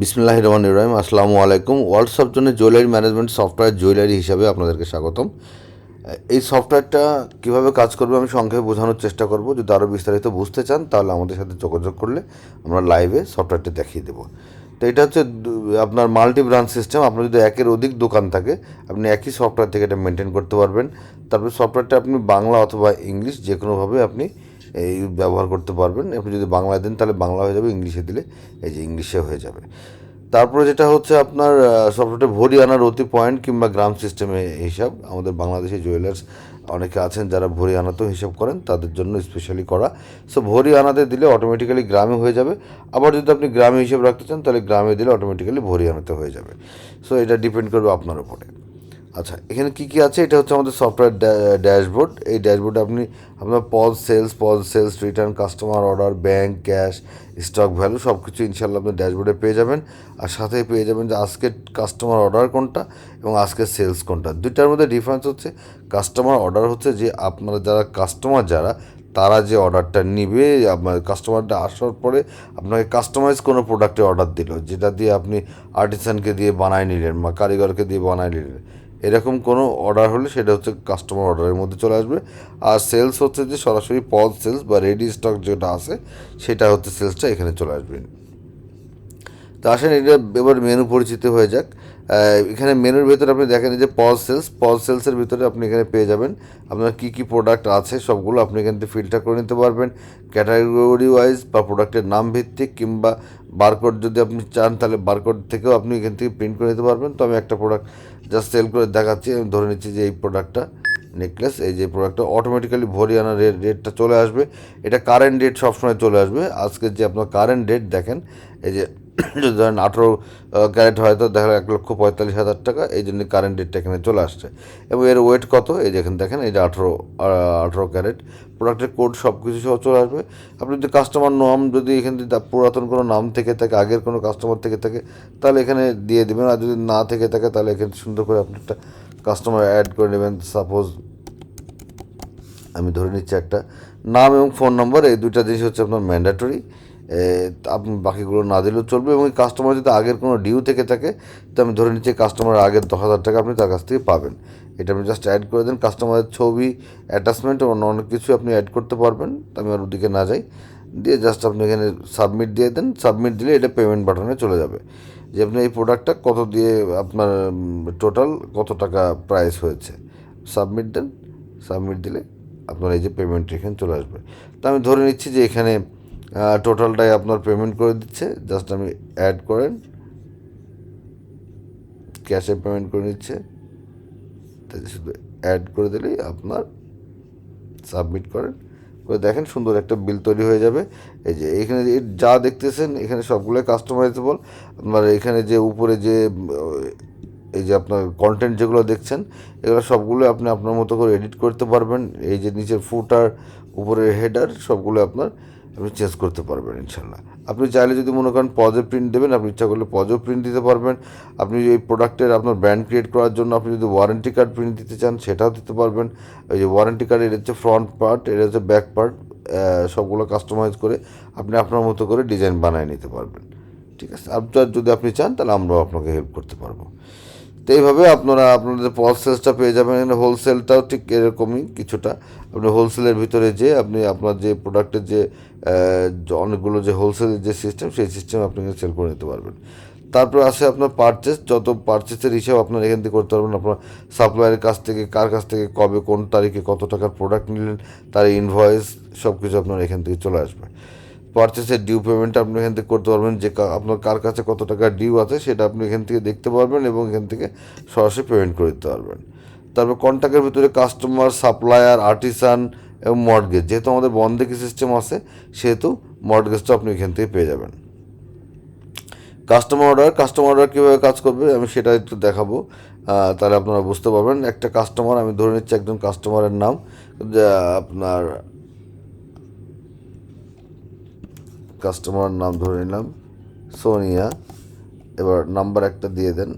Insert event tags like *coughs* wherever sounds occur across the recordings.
বিসমিল্লাহ রহমান ইব্রাহিম আসসালামু আলাইকুম world software jewellery management software jewellery হিসাবে আপনাদেরকে স্বাগতম। এই সফটওয়্যারটা কীভাবে কাজ করবে আমি সংক্ষেপে বোঝানোর চেষ্টা করব। যদি আরও বিস্তারিত বুঝতে চান, তাহলে আমাদের সাথে যোগাযোগ করলে আমরা লাইভে সফটওয়্যারটা দেখিয়ে দেবো। তো এটা হচ্ছে আপনার মাল্টি ব্রাঞ্চ সিস্টেম আপনার যদি একের অধিক দোকান থাকে, আপনি একই সফটওয়্যার থেকে এটা মেনটেন করতে পারবেন। তারপরে সফটওয়্যারটা আপনি বাংলা অথবা ইংলিশ যে কোনোভাবে আপনি এই ব্যবহার করতে পারবেন। আপনি যদি বাংলায় দেন, তাহলে বাংলা হয়ে যাবে, ইংলিশে দিলে এই যে ইংলিশে হয়ে যাবে। তারপরে যেটা হচ্ছে আপনার সফটওয়্যারটা ভরি আনার অতি পয়েন্ট কিংবা গ্রাম সিস্টেমে হিসাব। আমাদের বাংলাদেশি জুয়েলার্স অনেকে আছেন যারা ভরি আনাতেও হিসাব করেন, তাদের জন্য স্পেশালি করা। সো ভরি আনাতে দিলে অটোমেটিক্যালি গ্রামে হয়ে যাবে। আবার যদি আপনি গ্রামে হিসাব রাখতে চান, তাহলে গ্রামে দিলে অটোমেটিক্যালি ভরি আনাতে হয়ে যাবে। সো এটা ডিপেন্ড করবে আপনার উপরে। আচ্ছা এখানে কি কি আছে? এটা হচ্ছে আমাদের সফটওয়্যার ড্যাশবোর্ড এই ড্যাশবোর্ডে আপনি আপনার POS sales POS sales return customer order bank cash stock value সব কিছু ইনশাল্লাহ আপনি ড্যাশবোর্ডে পেয়ে যাবেন। আর সাথে পেয়ে যাবেন যে আজকের কাস্টমার অর্ডার কোনটা এবং আজকের সেলস কোনটা। দুইটার মধ্যে ডিফারেন্স হচ্ছে কাস্টমার অর্ডার হচ্ছে যে আপনারা যারা কাস্টমার যারা, তারা যে অর্ডারটা নিবে, আপনার কাস্টমারটা আসার পরে আপনাকে কাস্টমাইজ কোনো প্রোডাক্টে অর্ডার দিল, যেটা দিয়ে আপনি আর্টিসানকে দিয়ে বানায় নিলেন বা কারিগরকে দিয়ে বানায় নিলেন। এরকম কোনো অর্ডার হলে সেটা হচ্ছে কাস্টমার অর্ডারের মধ্যে চলে আসবে। আর সেলস হচ্ছে যে সরাসরি পজ সেলস বা রেডি স্টক যেটা আছে, সেটা হচ্ছে সেলসটা এখানে চলে আসবে। তো আসেন, এটা এবার মেনু পরিচিত হয়ে যাক। এখানে মেনুর ভেতরে আপনি দেখেন যে পজ সেলস পজ সেলসের ভিতরে আপনি এখানে পেয়ে যাবেন। আপনার কী কী প্রোডাক্ট আছে সবগুলো আপনি এখান থেকে ফিল্টার করে নিতে পারবেন। ক্যাটাগরি ওয়াইজ বা প্রোডাক্টের নাম ভিত্তিক কিংবা বারকোড যদি আপনি চান, তাহলে বারকোড থেকেও আপনি এখান থেকে প্রিন্ট করে নিতে পারবেন। তো আমি একটা প্রোডাক্ট জাস্ট সেল করে দেখাচ্ছি। আমি ধরে নিচ্ছি যে এই প্রোডাক্টটা নেকলেস এই যে প্রোডাক্টটা অটোমেটিক্যালি ভরি আনা রেট রেটটা চলে আসবে। এটা কারেন্ট ডেট সবসময় চলে আসবে। আজকের যে আপনার কারেন্ট ডেট দেখেন, এই যে *coughs* যদি ধরেন আঠেরো ক্যারেট হয়তো দেখা গেলো এক লক্ষ পঁয়তাল্লিশ হাজার টাকা। এই জন্য কারেন্ট ডেটটা এখানে চলে আসছে। এবং এর ওয়েট কত? এই দেখেন দেখেন, এই যে আঠেরো আঠেরো ক্যারেট। প্রোডাক্টের কোড সব কিছু সহ চলে আসবে। আপনি যদি কাস্টমার নাম যদি এখানে যদি পুরাতন কোনো নাম থেকে থাকে, আগের কোনো কাস্টমার থেকে থাকে, তাহলে এখানে দিয়ে দেবেন। আর যদি না থেকে থাকে, তাহলে এখানে সুন্দর করে আপনি একটা কাস্টমার অ্যাড করে নেবেন। সাপোজ আমি ধরে নিচ্ছি একটা নাম এবং ফোন নম্বর এই দুইটা জিনিস হচ্ছে আপনার ম্যান্ডেটরি আপনি বাকিগুলো না দিলেও চলবে এবং কাস্টমার যদি আগের কোনো ডিউ থেকে থাকে, তো আমি ধরে নিচ্ছি কাস্টমার আগের দশ হাজার টাকা আপনি তার কাছ থেকে পাবেন। এটা আপনি জাস্ট অ্যাড করে দেন কাস্টমারের ছবি অ্যাটাচমেন্ট এবং অনেক কিছু আপনি অ্যাড করতে পারবেন আমি আর ওদিকে না যাই। দিয়ে জাস্ট আপনি এখানে সাবমিট দিয়ে দেন সাবমিট দিলে এটা পেমেন্ট বাটনে চলে যাবে। যে আপনি এই প্রোডাক্টটা কত দিয়ে আপনার টোটাল কত টাকা প্রাইস হয়েছে। সাবমিট দেন সাবমিট দিলে আপনার এই যে পেমেন্ট এখানে চলে আসবে। তো আমি ধরে নিচ্ছি যে এখানে টোটালটাই আপনার পেমেন্ট করে দিচ্ছে। জাস্ট আমি অ্যাড করেন। ক্যাশে পেমেন্ট করে নিচ্ছে। তাহলে শুধু অ্যাড করে দিলেই আপনার সাবমিট করেন। করে দেখেন সুন্দর একটা বিল তৈরি হয়ে যাবে। এই যে এখানে যে দেখতেছেন, এখানে সবগুলোই কাস্টমাইজেবল আপনার এখানে যে উপরে যে, এই যে আপনার কন্টেন্ট যেগুলো দেখছেন, এগুলো সবগুলো আপনি আপনার মতো করে এডিট করতে পারবেন। এই যে নিচের ফুটার উপরের হেডার সবগুলো আপনার আপনি চেঞ্জ করতে পারবেন ইনশাল্লাহ আপনি চাইলে যদি মনে করেন পজে প্রিন্ট দেবেন, আপনি ইচ্ছা করলে পজেও প্রিন্ট দিতে পারবেন। আপনি এই প্রোডাক্টের আপনার ব্র্যান্ড ক্রিয়েট করার জন্য আপনি যদি ওয়ারেন্টি কার্ড প্রিন্ট দিতে চান, সেটাও দিতে পারবেন। ওই যে ওয়ারেন্টি কার্ড এটা হচ্ছে ফ্রন্ট পার্ট এটা হচ্ছে ব্যাক পার্ট সবগুলো কাস্টমাইজ করে আপনি আপনার মতো করে ডিজাইন বানিয়ে নিতে পারবেন। ঠিক আছে? আপনার যদি আপনি চান, তাহলে আমরাও আপনাকে হেল্প করতে পারব। তো এইভাবে আপনারা আপনাদের প্রসেসটা পেয়ে যাবেন। হোলসেলটাও ঠিক এরকমই কিছুটা। আপনি হোলসেলের ভিতরে যে আপনি আপনার যে প্রোডাক্টের যে অনেকগুলো যে হোলসেলের যে সিস্টেম সেই সিস্টেম আপনি সেল করে নিতে পারবেন। তারপর আসে আপনার পারচেস যত পারচেসের হিসাব আপনার এখান থেকে করতে পারবেন। আপনার সাপ্লায়ারের কাছ থেকে, কার কাছ থেকে, কবে, কোন তারিখে কত টাকার প্রোডাক্ট নিলেন, তার ইনভয়েস সব কিছু আপনার এখান থেকে চলে আসবে। পারচেসের ডিউ পেমেন্ট আপনি এখান থেকে করতে পারবেন, যে আপনার কার কাছে কত টাকা ডিউ আছে সেটা আপনি এখান থেকে দেখতে পারবেন এবং এখান থেকে সরাসরি পেমেন্ট করে দিতে পারবেন। তারপর কন্ট্যাক্টের ভিতরে কাস্টমার সাপ্লায়ার আর্টিসান এবং মর্টগেজ যেহেতু আমাদের বন্ধকি সিস্টেম আছে, সেহেতু মর্টগেজটা আপনি এখান থেকে পেয়ে যাবেন। কাস্টমার অর্ডার কাস্টমার অর্ডার কীভাবে কাজ করবে আমি সেটা একটু দেখাবো। তাহলে আপনারা বুঝতে পারবেন। একটা কাস্টমার আমি ধরে নিচ্ছি একজন কাস্টমারের নাম আপনার কাস্টমার নাম ধরে নিলাম, সোনিয়া। এবার নাম্বার একটা দিয়ে দেন।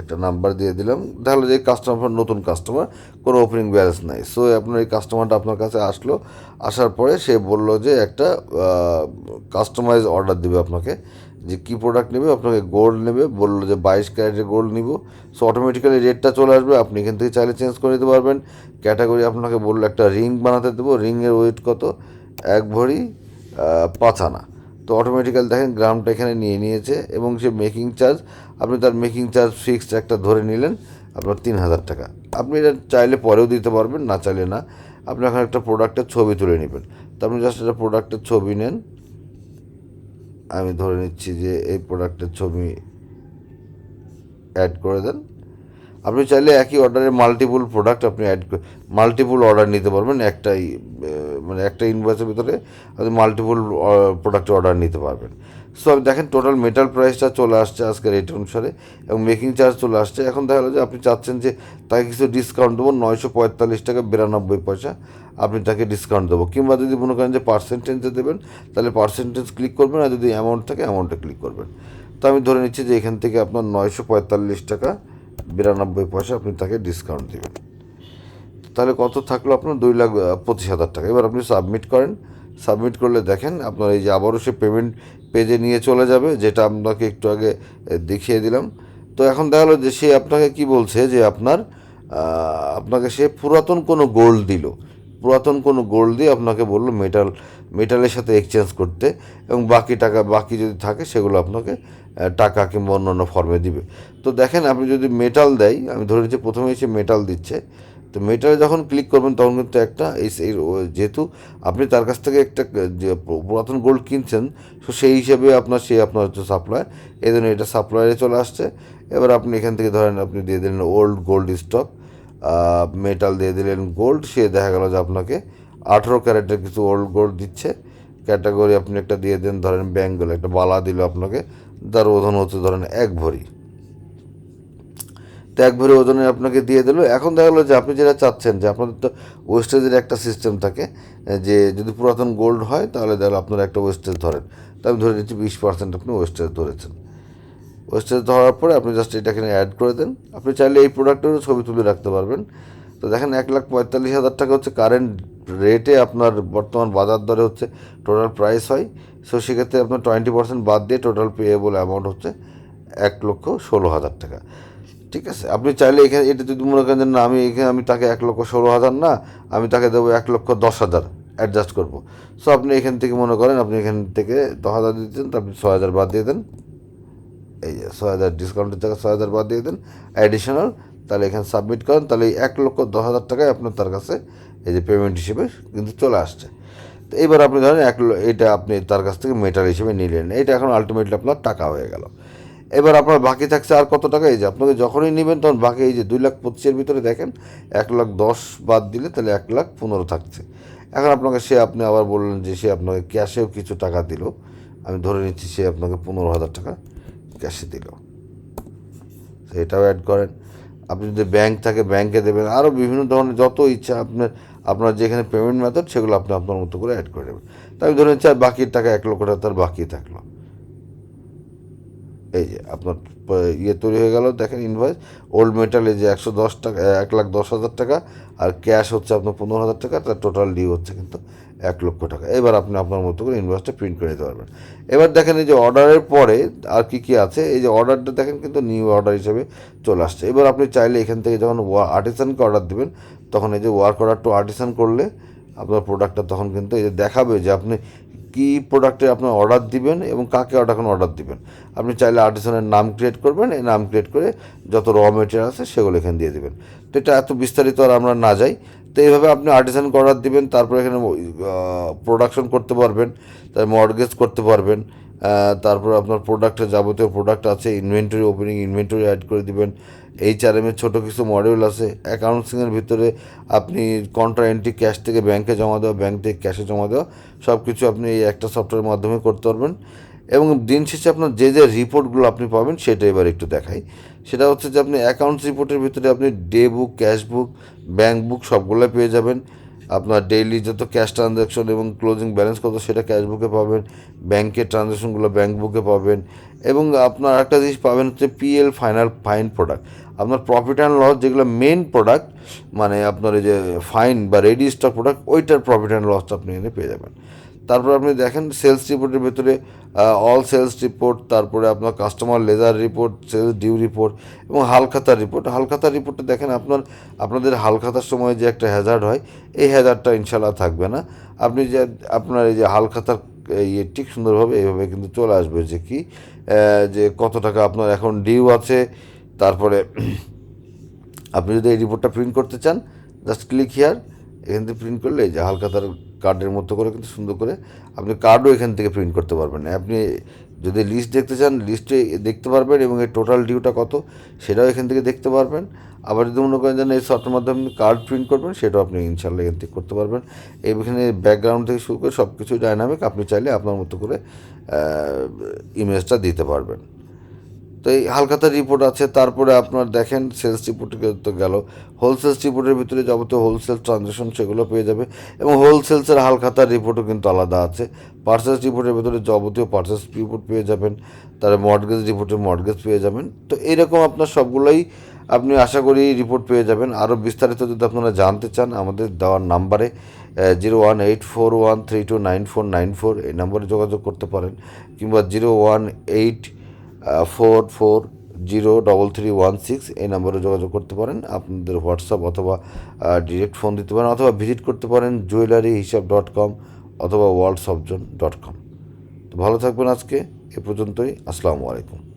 একটা নাম্বার দিয়ে দিলাম। তাহলে যে কাস্টমার নতুন কাস্টমার কোনো ওপেনিং ব্যালেন্স নাই। সো আপনার এই কাস্টমারটা আপনার কাছে আসলো। আসার পরে সে বলল যে একটা কাস্টমাইজ অর্ডার দেবে আপনাকে। যে কী প্রোডাক্ট নেবে? আপনাকে গোল্ড নেবে। বলল যে বাইশ ক্যারেটের গোল্ড নিব। সো অটোমেটিক্যালি রেটটা চলে আসবে। আপনি এখান থেকে চাইলে চেঞ্জ করে দিতে পারবেন। ক্যাটাগরি আপনাকে বলল একটা রিং বানাতে দেবো। রিংয়ের ওয়েট কত? এক ভরি। পাঁচ আনা তো অটোমেটিক্যাল দেখেন গ্রামটা এখানে নিয়ে নিয়েছে এবং সে মেকিং চার্জ আপনি তার মেকিং চার্জ ফিক্সড একটা ধরে নিলেন, আপনার তিন হাজার টাকা। আপনি এটা চাইলে পরেও দিতে পারবেন, না চাইলে না। আপনি এখন একটা প্রোডাক্টের ছবি তুলে নেবেন। তো আপনি জাস্ট একটা প্রোডাক্টের ছবি নেন। আমি ধরে নিচ্ছি যে এই প্রোডাক্টের ছবি অ্যাড করে দেন। আপনি চাইলে একই অর্ডারে মাল্টিপুল প্রোডাক্ট আপনি অ্যাড মাল্টিপুল অর্ডার নিতে পারবেন, একটাই মানে একটা ইনভয়েসের ভিতরে আপনি মাল্টিপুল প্রোডাক্ট অর্ডার নিতে পারবেন। সো আপনি দেখেন টোটাল মেটাল প্রাইসটা চলে আসছে আজকে রেট অনুসারে এবং মেকিং চার্জ চলে আসছে। এখন দেখা গেলো যে আপনি চাচ্ছেন যে তাকে কিছু ডিসকাউন্ট দেবো, নয়শো পঁয়তাল্লিশ টাকা বিরানব্বই পয়সা আপনি তাকে ডিসকাউন্ট দেবো। কিংবা যদি মনে করেন যে পার্সেন্টেজে দেবেন, তাহলে পার্সেন্টেজ ক্লিক করবেন আর যদি অ্যামাউন্ট থাকে অ্যামাউন্টে ক্লিক করবেন। তো আমি ধরে নিচ্ছি যে এখান থেকে আপনার নয়শো পঁয়তাল্লিশ টাকা বিরানব্বই পয়সা আপনি তাকে ডিসকাউন্ট দেবেন। তাহলে কত থাকল আপনার? দুই লাখ পঁচিশ হাজার টাকা। এবার আপনি সাবমিট করেন। সাবমিট করলে দেখেন আপনার এই যে আবারও সে পেমেন্ট পেজে নিয়ে চলে যাবে, যেটা আপনাকে একটু আগে দেখিয়ে দিলাম। তো এখন দেখা গেলো যে সে আপনাকে কি বলছে যে আপনার আপনাকে সে পুরাতন কোনো গোল্ড দিল। পুরাতন কোনো গোল্ড দিয়ে আপনাকে বলল মেটাল মেটালের সাথে এক্সচেঞ্জ করতে এবং বাকি টাকা, বাকি যদি থাকে সেগুলো আপনাকে টাকা কিংবা অন্যান্য ফর্মে দিবে। তো দেখেন আপনি যদি মেটাল দেয়, আমি ধরে নিচ্ছি প্রথমে এসে মেটাল দিচ্ছে, তো মেটালে যখন ক্লিক করবেন তখন কিন্তু একটা এই যেহেতু আপনি তার কাছ থেকে একটা পুরাতন গোল্ড কিনছেন, তো সেই হিসেবে আপনার সে আপনার হচ্ছে সাপ্লাই এই জন্য এটা সাপ্লাইয়ে চলে আসছে। এবার আপনি এখান থেকে ধরেন আপনি দিয়ে দিলেন ওল্ড গোল্ড স্টক মেটাল দিয়ে দিলেন গোল্ড সে দেখা গেল যে আপনাকে আঠেরো ক্যারেটের কিছু ওল্ড গোল্ড দিচ্ছে। ক্যাটাগরি আপনি একটা দিয়ে দেন, ধরেন ব্যাঙ্গল একটা বালা দিল আপনাকে। যার ওজন হচ্ছে ধরেন এক ভরি। তো এক ভরি ওজনে আপনাকে দিয়ে দিল। এখন দেখা গেলো যে আপনি যেটা চাচ্ছেন, যে আপনাদের তো ওয়েস্টেজের একটা সিস্টেম থাকে, যে যদি পুরাতন গোল্ড হয়, তাহলে দেখা আপনারা একটা ওয়েস্টেজ ধরেন। তো আমি ধরে নিচ্ছি বিশ পার্সেন্ট আপনি ওয়েস্টেজ ধরেছেন। ওয়েস্টেজ ধরার পরে আপনি জাস্ট এটা এখানে অ্যাড করে দেন। আপনি চাইলে এই প্রোডাক্টেরও ছবি তুলে রাখতে পারবেন। তো দেখেন এক লাখ পঁয়তাল্লিশ হাজার টাকা হচ্ছে কারেন্ট রেটে আপনার বর্তমান বাজার দরে হচ্ছে টোটাল প্রাইস হয়। সো সেক্ষেত্রে আপনার টোয়েন্টি পার্সেন্ট বাদ দিয়ে টোটাল পেয়েবল অ্যামাউন্ট হচ্ছে এক লক্ষ ষোলো হাজার টাকা। ঠিক আছে? আপনি চাইলে এখানে এটা যদি মনে করেন যে না, আমি এখানে আমি তাকে এক লক্ষ ষোলো হাজার না, আমি তাকে দেবো এক লক্ষ দশ হাজার অ্যাডজাস্ট করব। সো আপনি এখান থেকে মনে করেন, আপনি এখান থেকে দশ হাজার দিতেন, তো আপনি ছ হাজার বাদ দিয়ে দেন। এই যে ছয় হাজার ডিসকাউন্টের জায়গায় ছয় হাজার বাদ দিয়ে দেন অ্যাডিশনাল তাহলে এখানে সাবমিট করেন, তাহলে এক লক্ষ দশ হাজার টাকায় আপনার তার কাছে এই যে পেমেন্ট হিসেবে কিন্তু চলে আসছে। তো এবার আপনি ধরেন এক এটা আপনি তার কাছ থেকে মেটাল হিসেবে নিলেন, এটা এখন আলটিমেটলি আপনার টাকা হয়ে গেল। এবার আপনার বাকি থাকছে আর কত টাকা? এই যে আপনাকে যখনই নেবেন, তখন বাকি এই যে দুই লাখ পঁচিশের ভিতরে দেখেন, এক লাখ দশ বাদ দিলে তাহলে এক লাখ পনেরো থাকছে। এখন আপনাকে সে আপনি আবার বললেন যে সে আপনাকে ক্যাশেও কিছু টাকা দিল। আমি ধরে নিচ্ছি সে আপনাকে পনেরো হাজার টাকা ক্যাশে দিল। সেটাও অ্যাড করেন। আপনি যদি ব্যাংক থাকে ব্যাংকে দেবেন। আরও বিভিন্ন ধরনের যত ইচ্ছা আপনার আপনার যেখানে পেমেন্ট মেথড সেগুলো আপনি আপনার মতো করে অ্যাড করে দেবেন তাই ধরে নিচ্ছি আর বাকি টাকা এক লক্ষ টাকা তার বাকি থাকল। এই যে আপনার ইয়ে তৈরি হয়ে গেল, দেখেন ইনভয়েস ওল্ড মেটাল এই যে একশো দশ টাকা এক লাখ দশ হাজার টাকা, আর ক্যাশ হচ্ছে আপনার পনেরো হাজার টাকা, তার টোটাল ডিউ হচ্ছে কিন্তু এক লক্ষ টাকা। এবার আপনি আপনার মতো করে ইনভয়েসটা প্রিন্ট করে দিতে পারবেন। এবার দেখেন এই যে অর্ডারের পরে আর কি কি আছে, এই যে অর্ডারটা দেখেন কিন্তু নিউ অর্ডার হিসেবে চলে আসছে। এবার আপনি চাইলে এখান থেকে যখন আর্টিসানকে অর্ডার দিবেন, তখন এই যে ওয়ার্ক অর্ডার টু আর্টিসান করলে আপনার প্রোডাক্টটা তখন কিন্তু এই যে দেখাবে যে আপনি কী প্রোডাক্টে আপনি অর্ডার দিবেন এবং কাকে এখন অর্ডার দিবেন। আপনি চাইলে আর্টিসানের নাম ক্রিয়েট করবেন, এই নাম ক্রিয়েট করে যত র মেটেরিয়াল আছে সেগুলো এখানে দিয়ে দেবেন। তো এটা এত বিস্তারিত আর আমরা না যাই। তো এইভাবে আপনি আর্টিসানকে অর্ডার দিবেন, তারপরে এখানে প্রোডাকশন করতে পারবেন তার মর্গেজ করতে পারবেন তারপর আপনার প্রোডাক্টের যাবতীয় প্রোডাক্ট আছে ইনভেন্টরি ওপেনিং ইনভেন্টরি অ্যাড করে দিবেন। এইচ আর এমের ছোটো কিছু মডিউল আছে অ্যাকাউন্টসিংয়ের ভিতরে আপনি কন্ট্রা এন্ট্রি ক্যাশ থেকে ব্যাংকে জমা দেওয়া ব্যাংক থেকে ক্যাশে জমা দেওয়া সব কিছু আপনি এই একটা সফটওয়্যারের মাধ্যমে করতে পারবেন। এবং দিন শেষে আপনার যে যে রিপোর্টগুলো আপনি পাবেন, সেটা এবার একটু দেখাই। সেটা হচ্ছে যে আপনি অ্যাকাউন্টস রিপোর্টের ভিতরে আপনি day book cash book bank book সবগুলো পেয়ে যাবেন। আপনার ডেইলি যত ক্যাশ ট্রানজ্যাকশন এবং ক্লোজিং ব্যালেন্স কত সেটা ক্যাশ বুকে পাবেন ব্যাংকের ট্রানজ্যাকশনগুলো ব্যাংক বুকে পাবেন এবং আপনার একটা জিনিস পাবেন হচ্ছে পিএল ফাইনাল ফাইন প্রোডাক্ট আপনার প্রফিট অ্যান্ড লস যেগুলো মেন প্রোডাক্ট মানে আপনার এই যে ফাইন বা রেডি স্টক প্রোডাক্ট ওইটার প্রফিট অ্যান্ড লসটা আপনি এখানে পেয়ে যাবেন। তারপর আপনি দেখেন সেলস রিপোর্টের ভেতরে অল সেলস রিপোর্ট তারপরে আপনার customer ledger report sales due report এবং হালখাতার রিপোর্ট হালখাতার রিপোর্টে দেখেন আপনার, আপনাদের হালখাতার সময় যে একটা হ্যাজার্ড হয়, এই হ্যাজার্ডটা ইনশাল্লাহ থাকবে না। আপনি যে, আপনার এই যে হালখাতার ইয়ে ঠিক সুন্দরভাবে এইভাবে কিন্তু চলে আসবে যে কি যে কত টাকা আপনার এখন ডিউ আছে, তারপরে *clears throat* আপনি যদি এই রিপোর্টটা প্রিন্ট করতে চান জাস্ট ক্লিক হিয়ার এখান থেকে প্রিন্ট করলে যে হালকা তার কার্ডের মতো করে কিন্তু সুন্দর করে আপনি কার্ডও এখান থেকে প্রিন্ট করতে পারবেন। আপনি যদি লিস্ট দেখতে চান লিস্টে দেখতে পারবেন এবং এর টোটাল ডিউটা কত সেটাও এখান থেকে দেখতে পারবেন। আবার যদি মনে করেন যেন এই সফটওয়্যার মাধ্যমে আপনি কার্ড প্রিন্ট করবেন, সেটাও আপনি ইনশাল্লাহ এখান থেকে করতে পারবেন। এখানে ব্যাকগ্রাউন্ড থেকে শুরু করে সব কিছু ডাইনামিক আপনি চাইলে আপনার মতো করে ইমেজটা দিতে পারবেন। তো এই হালখাতার রিপোর্ট আছে, তারপরে আপনার দেখেন সেলস রিপোর্ট তো গেল। হোলসেলস রিপোর্টের ভিতরে যাবতীয় হোলসেল ট্রানজ্যাকশন সেগুলো পেয়ে যাবে এবং হোলসেলসের হালখাতার রিপোর্টও কিন্তু আলাদা আছে। পার্সেস রিপোর্টের ভিতরে যাবতীয় পার্সেস রিপোর্ট পেয়ে যাবেন তার মর্টগেজ রিপোর্টে মর্টগেজ পেয়ে যাবেন। তো এরকম আপনার সবগুলোই আপনি আশা করি রিপোর্ট পেয়ে যাবেন। আরও বিস্তারিত যদি আপনারা জানতে চান, আমাদের দেওয়ার নাম্বারে zero one eight four one three two nine four nine four এই নাম্বারে যোগাযোগ করতে পারেন, কিংবা zero one eight four four zero double three one six এই নম্বরে যোগাযোগ করতে পারেন। আপনাদের হোয়াটসঅ্যাপ অথবা ডিরেক্ট ফোন দিতে পারেন অথবা ভিজিট করতে পারেন জুয়েলারি হিসাব ডট কম অথবা ওয়ার্ল্ড সবজন ডট কম তো ভালো থাকবেন আজকে, এ পর্যন্তই। আসসালামু আলাইকুম।